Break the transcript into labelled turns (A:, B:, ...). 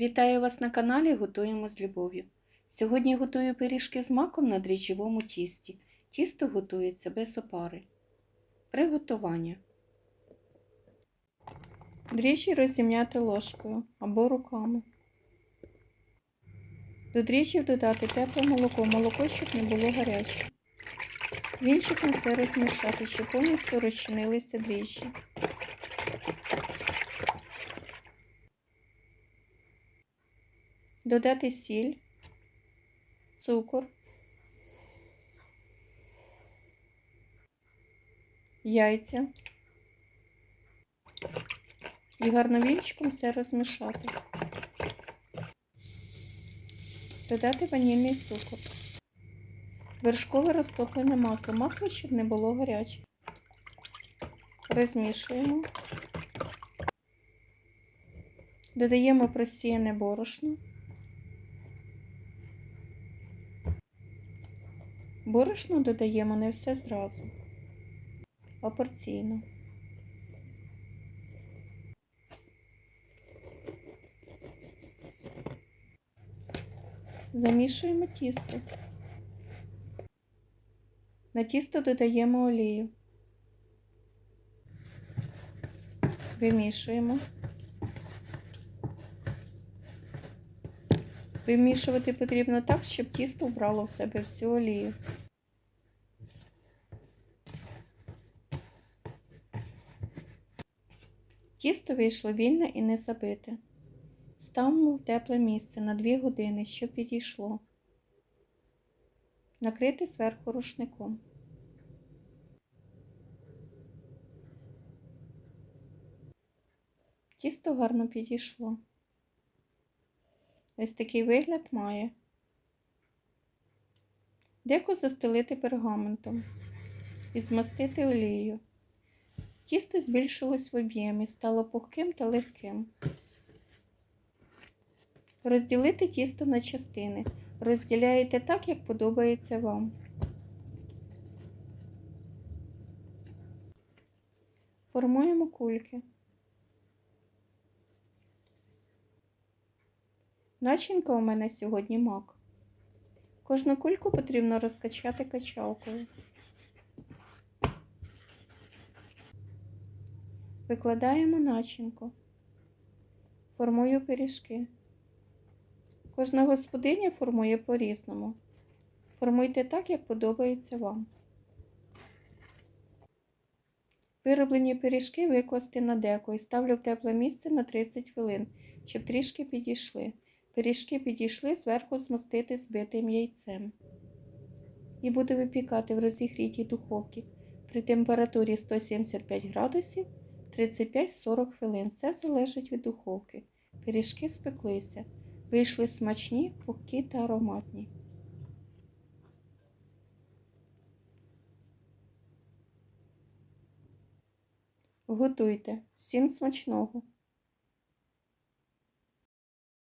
A: Вітаю вас на каналі Готуємо з любов'ю. Сьогодні готую пиріжки з маком на дріжджовому тісті. Тісто готується без опари. Приготування. Дріжджі розім'яти ложкою або руками. До дріжджів додати тепле молоко, молоко, щоб не було гаряче. Вінчиком все розмішати, щоб повністю розчинилися дріжджі. Додати сіль, цукор, яйця і гарно все розмішати. Додати ванільний цукор, вершкове розтоплене масло, масло, щоб не було гаряче. Розмішуємо. Додаємо просіяне борошно. Борошно додаємо не все зразу, а порційно. Замішуємо тісто. На тісто додаємо олію. Вимішуємо. Вимішувати потрібно так, щоб тісто вбрало в себе всю олію. Тісто вийшло вільне і не забите. Ставимо в тепле місце на 2 години, щоб підійшло. Накрити зверху рушником. Тісто гарно підійшло. Ось такий вигляд має. Деко застелити пергаментом і змастити олією. Тісто збільшилось в об'ємі, стало пухким та легким. Розділити тісто на частини. Розділяєте так, як подобається вам. Формуємо кульки. Начинка у мене сьогодні мак. Кожну кульку потрібно розкачати качалкою. Викладаємо начинку. Формую пиріжки. Кожна господиня формує по-різному. Формуйте так, як подобається вам. Вироблені пиріжки викласти на деко і ставлю в тепле місце на 30 хвилин, щоб трішки підійшли. Пиріжки підійшли, зверху змастити збитим яйцем. І буду випікати в розігрітій духовці при температурі 175 градусів 35-40 хвилин. Все залежить від духовки. Пиріжки спеклися. Вийшли смачні, пухкі та ароматні. Готуйте. Всім смачного!